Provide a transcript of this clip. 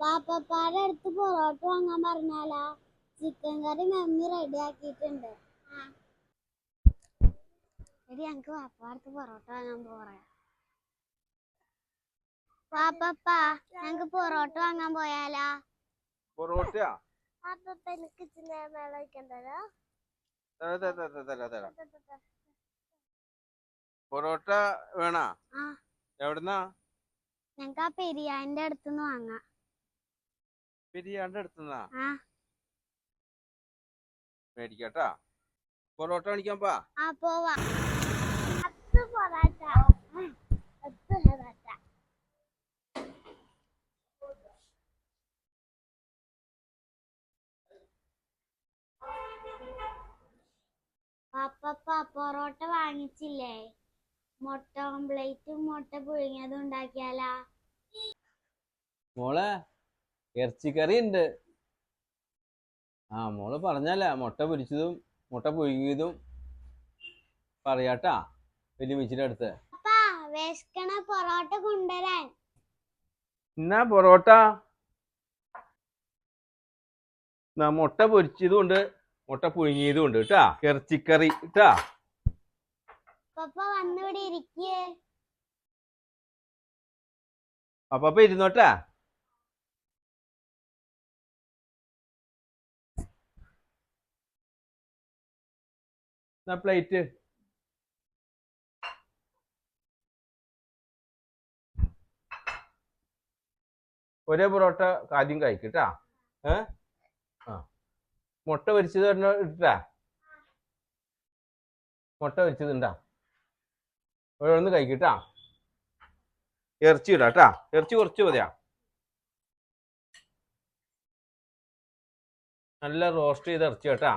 പാപ്പപ്പാടെ അടുത്ത് പൊറോട്ട വാങ്ങാൻ പറഞ്ഞാലാ. ചിക്കൻ കറി മമ്മി റെഡി ആക്കിയിട്ടുണ്ട്. എടി ഞങ്ങക്ക് പാപ്പാടത്ത് പൊറോട്ട വാങ്ങാൻ പോറ പാപ്പപ്പ ഞങ്ങക്ക് പൊറോട്ട വാങ്ങാൻ പോയാലാ? പൊറോട്ടയാ? പാപ്പപ്പ എനിക്ക് ചിന്ന വെള്ളം ഒഴിക്കണ്ടല്ലോ തരാ, തരാ, തരാ, തരാ, തരാ. പൊറോട്ട വേണാ? ആ. എവിടുന്നാ? ഞങ്ങക്ക് ആ പെരിയാന്റെ അടുത്തുനിന്ന് വാങ്ങാം. പെരിയാണ്ട് അടുത്തുന്നാ മേടിക്കട്ടാ. പൊറോട്ട മേടിക്കാൻ പോവാ? പാപ്പപ്പ പൊറോട്ട വാങ്ങിച്ചില്ലേ? മുട്ട ഓംപ്ലേറ്റും മുട്ട പുഴുങ്ങിയതും ഉണ്ടാക്കിയാലാ? മോളെ ഇറച്ചിക്കറി ഉണ്ട് ആ മോൾ പറഞ്ഞല്ല മുട്ട പൊരിച്ചതും മുട്ട പുഴുങ്ങിയതും പറയാട്ടാ വലിയമ്മച്ചിയുടെ അടുത്ത് പൊറോട്ട കൊണ്ടുവരാൻ. എന്നാ പൊറോട്ട? എന്നാ മുട്ട പൊരിച്ചതും ഉണ്ട് മുട്ട പുഴുങ്ങിയതും ഉണ്ട് കേട്ടാ ഇറച്ചിക്കറി കേട്ടാ. അപ്പൊ ഇരുന്നോട്ടാ. പ്ലേറ്റ് ഒരേ പൊറോട്ട ആദ്യം കഴിക്കട്ടാ. ഏ? ആ. മുട്ട പൊരിച്ചത് ഒരെണ്ണം ഇട്ടാ. മുട്ട പൊരിച്ചത് ഉണ്ടാ ഓരോന്ന് കഴിക്കട്ടാ. ഇറച്ചി ഇടാ കേട്ടാ ഇറച്ചി കുറച്ച് മതിയാ. നല്ല റോസ്റ്റ് ചെയ്ത് ഇറച്ചി കേട്ടാ